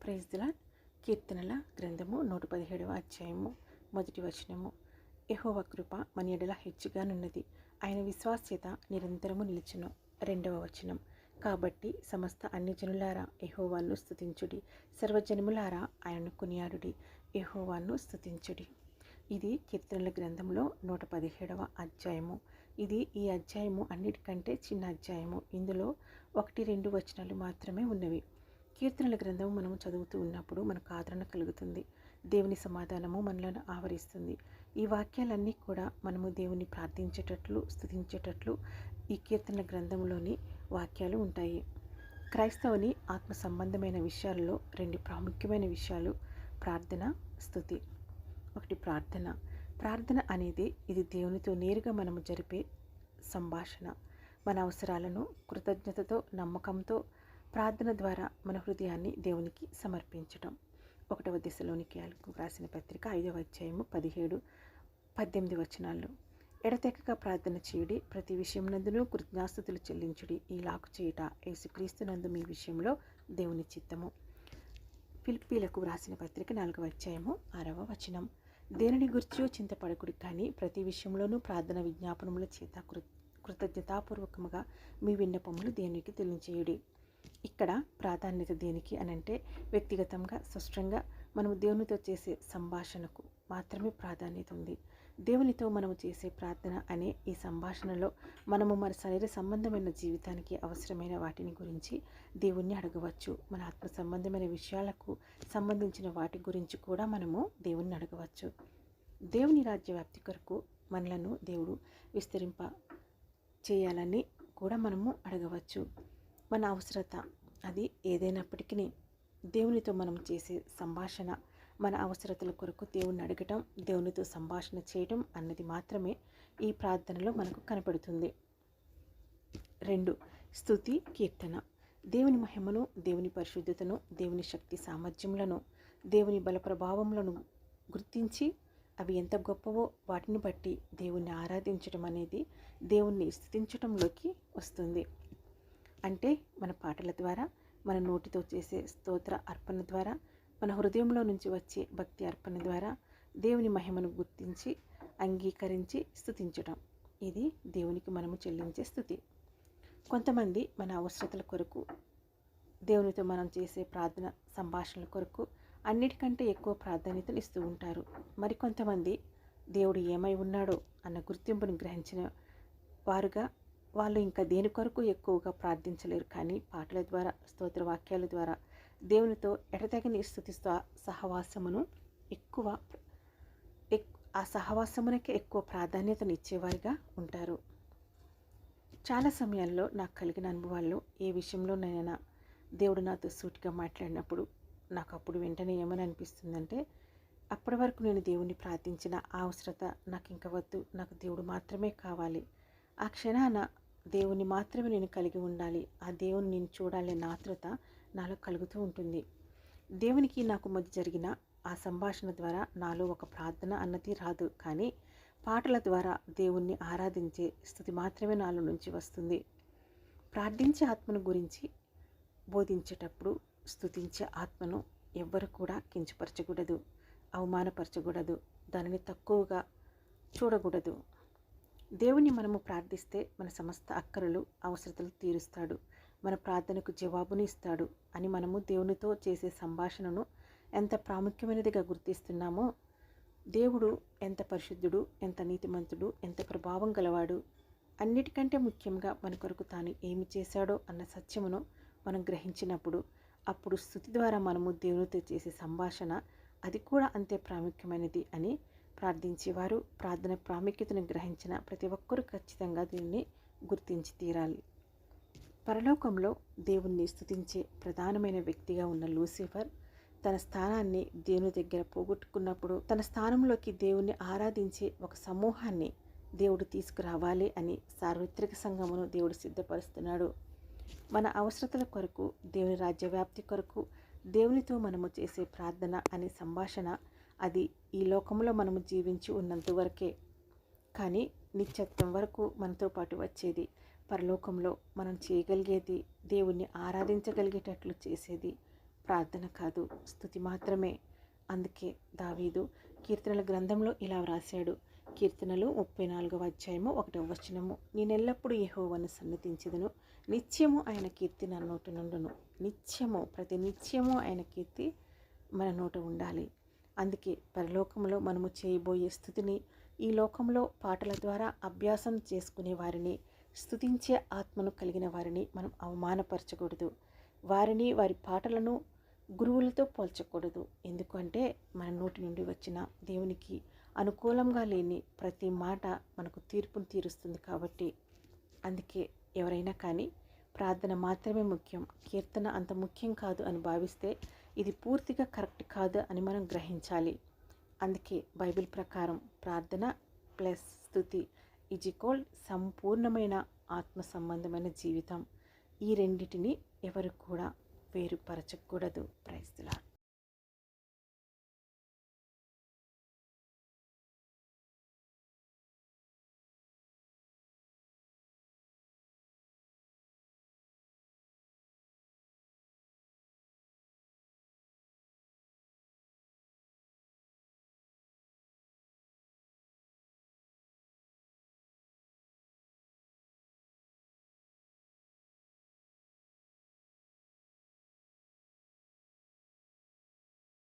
Praise దిలా కీర్తనల గ్రంథము నూట పదిహేడవ అధ్యాయము మొదటి వచనము. యహోవ కృప మన ఎడల హెచ్చుగానున్నది. ఆయన విశ్వాస్యత నిరంతరము నిలిచును. రెండవ వచనం. కాబట్టి సమస్త అన్ని జనులారా స్థుతించుడి స్తుతించుడి. సర్వజనములారా ఆయనను కొనియాడుడి. యెహోవాను స్థుతించుడి ఇది కీర్తనల గ్రంథంలో నూట పదిహేడవ అధ్యాయము. ఇది ఈ అధ్యాయము అన్నిటికంటే చిన్న అధ్యాయము. ఇందులో ఒకటి రెండు వచనాలు మాత్రమే ఉన్నవి. కీర్తనల గ్రంథం మనము చదువుతూ ఉన్నప్పుడు మనకు ఆదరణ కలుగుతుంది. దేవుని సమాధానము మనలను ఆవరిస్తుంది. ఈ వాక్యాలన్నీ కూడా మనము దేవుని ప్రార్థించేటట్లు స్థుతించేటట్లు ఈ కీర్తనల గ్రంథంలోని వాక్యాలు ఉంటాయి. క్రైస్తవుని ఆత్మ సంబంధమైన విషయాల్లో రెండు ప్రాముఖ్యమైన విషయాలు ప్రార్థన స్థుతి ఒకటి ప్రార్థన. ప్రార్థన అనేది ఇది దేవునితో నేరుగా మనము జరిపే సంభాషణ. మన అవసరాలను కృతజ్ఞతతో నమ్మకంతో ప్రార్థన ద్వారా మన హృదయాన్ని దేవునికి సమర్పించటం. ఒకటవ దిశలోనికి రాసిన పత్రిక ఐదవ అధ్యాయము పదిహేడు పద్దెనిమిది వచనాల్లో. ఎడతెక్కక ప్రార్థన చేయుడి ప్రతి విషయమునందును కృతజ్ఞాస్తుతులు చెల్లించుడి ఈలాకు చేయుట యేసుక్రీస్తునందు మీ విషయంలో దేవుని చిత్తము. ఫిలిప్పీలకు వ్రాసిన పత్రిక నాలుగవ అధ్యాయము ఆరవ వచనం. దేనిని గుర్చో చింతపడకుడి కానీ ప్రతి విషయంలోనూ ప్రార్థన విజ్ఞాపనముల చేత కృ కృతజ్ఞతాపూర్వకముగా మీ విన్నపములు దేనికి తెలియజేయుడి. ఇక్కడ ప్రాధాన్యత దేనికి అని అంటే వ్యక్తిగతంగా స్పష్టంగా మనము దేవునితో చేసే సంభాషణకు మాత్రమే ప్రాధాన్యత ఉంది. దేవునితో మనము చేసే ప్రార్థన అనే ఈ సంభాషణలో మనము మన శరీర సంబంధమైన జీవితానికి అవసరమైన వాటిని గురించి దేవుణ్ణి అడగవచ్చు. మన ఆత్మ సంబంధమైన విషయాలకు సంబంధించిన వాటి గురించి కూడా మనము దేవుణ్ణి అడగవచ్చు. దేవుని రాజ్య వ్యాప్తి కొరకు మనలను దేవుడు విస్తరింప చేయాలని కూడా మనము అడగవచ్చు. మన అవసరత అది ఏదైనప్పటికీ దేవునితో మనం చేసే సంభాషణ మన అవసరతల కొరకు దేవుణ్ణి అడగటం దేవునితో సంభాషణ చేయటం అన్నది మాత్రమే ఈ ప్రార్థనలో మనకు కనపడుతుంది. రెండు స్థుతి కీర్తన. దేవుని మహిమను దేవుని పరిశుద్ధతను దేవుని శక్తి సామర్థ్యములను దేవుని బల ప్రభావములను గుర్తించి అవి ఎంత గొప్పవో వాటిని బట్టి దేవుణ్ణి ఆరాధించడం అనేది దేవుణ్ణి స్థుతించటంలోకి వస్తుంది. అంటే మన పాటల ద్వారా మన నోటితో చేసే స్తోత్ర అర్పణ ద్వారా మన హృదయంలో నుంచి వచ్చే భక్తి అర్పణ ద్వారా దేవుని మహిమను గుర్తించి అంగీకరించి స్థుతించడం ఇది దేవునికి మనము చెల్లించే స్థుతి. కొంతమంది మన అవసరతల కొరకు దేవునితో మనం చేసే ప్రార్థన సంభాషణల కొరకు అన్నిటికంటే ఎక్కువ ప్రాధాన్యతను ఇస్తూ ఉంటారు. మరికొంతమంది దేవుడు ఏమై ఉన్నాడో అన్న గుర్తింపును గ్రహించిన వారుగా వాళ్ళు ఇంకా దేని కొరకు ఎక్కువగా ప్రార్థించలేరు కానీ పాటల ద్వారా స్తోత్ర వాక్యాల ద్వారా దేవునితో ఎడతెగని స్థుతిస్తూ సహవాసమును ఎక్కువ ఆ సహవాసమునకే ఎక్కువ ప్రాధాన్యతను ఇచ్చేవారిగా ఉంటారు. చాలా సమయాల్లో నాకు కలిగిన అనుభవాల్లో ఏ విషయంలోనైనా దేవుడు నాతో సూటిగా మాట్లాడినప్పుడు నాకు అప్పుడు వెంటనే ఏమని అనిపిస్తుందంటే అప్పటి వరకు నేను దేవుణ్ణి ప్రార్థించిన ఆ అవసరత నాకు ఇంకా వద్దు నాకు దేవుడు మాత్రమే కావాలి ఆ క్షణాన దేవుని మాత్రమే నేను కలిగి ఉండాలి. ఆ దేవుని నేను చూడాలి అనే ఆతృత నాలో కలుగుతూ ఉంటుంది. దేవునికి నాకు మధ్య జరిగిన ఆ సంభాషణ ద్వారా నాలో ఒక ప్రార్థన అన్నది రాదు. కానీ పాటల ద్వారా దేవుణ్ణి ఆరాధించే స్థుతి మాత్రమే నాలో నుంచి వస్తుంది. ప్రార్థించే ఆత్మను గురించి బోధించేటప్పుడు స్థుతించే ఆత్మను ఎవ్వరు కూడా కించపరచకూడదు. అవమానపరచకూడదు. దానిని తక్కువగా చూడకూడదు. దేవుని మనము ప్రార్థిస్తే మన సమస్త అక్కరలు అవసరతలు తీరుస్తాడు. మన ప్రార్థనకు జవాబుని ఇస్తాడు అని మనము దేవునితో చేసే సంభాషణను ఎంత ప్రాముఖ్యమైనదిగా గుర్తిస్తున్నామో దేవుడు ఎంత పరిశుద్ధుడు ఎంత నీతిమంతుడు ఎంత ప్రభావం గలవాడు అన్నిటికంటే ముఖ్యంగా మన కొరకు తాను ఏమి చేశాడో అన్న సత్యమును మనం గ్రహించినప్పుడు అప్పుడు స్థుతి ద్వారా మనము దేవునితో చేసే సంభాషణ అది కూడా అంతే ప్రాముఖ్యమైనది అని ప్రార్థించేవారు. ప్రార్థన ప్రాముఖ్యతను గ్రహించిన ప్రతి ఒక్కరూ ఖచ్చితంగా దీన్ని గుర్తించి తీరాలి. పరలోకంలో దేవుణ్ణి స్థుతించే ప్రధానమైన వ్యక్తిగా ఉన్న లూసిఫర్ తన స్థానాన్ని దేవుని దగ్గర పోగొట్టుకున్నప్పుడు తన స్థానంలోకి దేవుణ్ణి ఆరాధించే ఒక సమూహాన్ని దేవుడు తీసుకురావాలి అని సార్వత్రిక సంఘమును దేవుడు సిద్ధపరుస్తున్నాడు. మన అవసరతల కొరకు దేవుని రాజ్యవ్యాప్తి కొరకు దేవునితో మనము చేసే ప్రార్థన అనే సంభాషణ అది ఈ లోకంలో మనము జీవించి ఉన్నంత వరకే. కానీ నిత్యత్వం వరకు మనతో పాటు వచ్చేది పరలోకంలో మనం చేయగలిగేది దేవుణ్ణి ఆరాధించగలిగేటట్లు చేసేది ప్రార్థన కాదు స్థుతి మాత్రమే. అందుకే దావీదు కీర్తనల గ్రంథంలో ఇలా వ్రాశాడు కీర్తనలు ముప్పై నాలుగవ అధ్యాయము ఒకటవ వచనము. నేనెల్లప్పుడూ యహోవను సన్నతించదును. నిత్యము ఆయన కీర్తి నా నోటి నుండును. నిత్యము ప్రతి నిత్యము ఆయన కీర్తి మన నోట ఉండాలి. అందుకే పరలోకంలో మనము చేయబోయే స్థుతిని ఈ లోకంలో పాటల ద్వారా అభ్యాసం చేసుకునే వారిని స్థుతించే ఆత్మను కలిగిన వారిని మనం అవమానపరచకూడదు. వారిని వారి పాటలను గురువులతో పోల్చకూడదు. ఎందుకంటే మన నోటి నుండి వచ్చిన దేవునికి అనుకూలంగా లేని ప్రతి మాట మనకు తీర్పును తీరుస్తుంది కాబట్టి. అందుకే ఎవరైనా కానీ ప్రార్థన మాత్రమే ముఖ్యం. కీర్తన అంత ముఖ్యం కాదు అని భావిస్తే ఇది పూర్తిగా కరెక్ట్ కాదు అని మనం గ్రహించాలి. అందుకే బైబిల్ ప్రకారం ప్రార్థన ప్లస్ స్థుతి ఇజికోల్ సంపూర్ణమైన ఆత్మ సంబంధమైన జీవితం. ఈ రెండింటిని ఎవరు కూడా వేరుపరచకూడదు. ప్రైస్తులా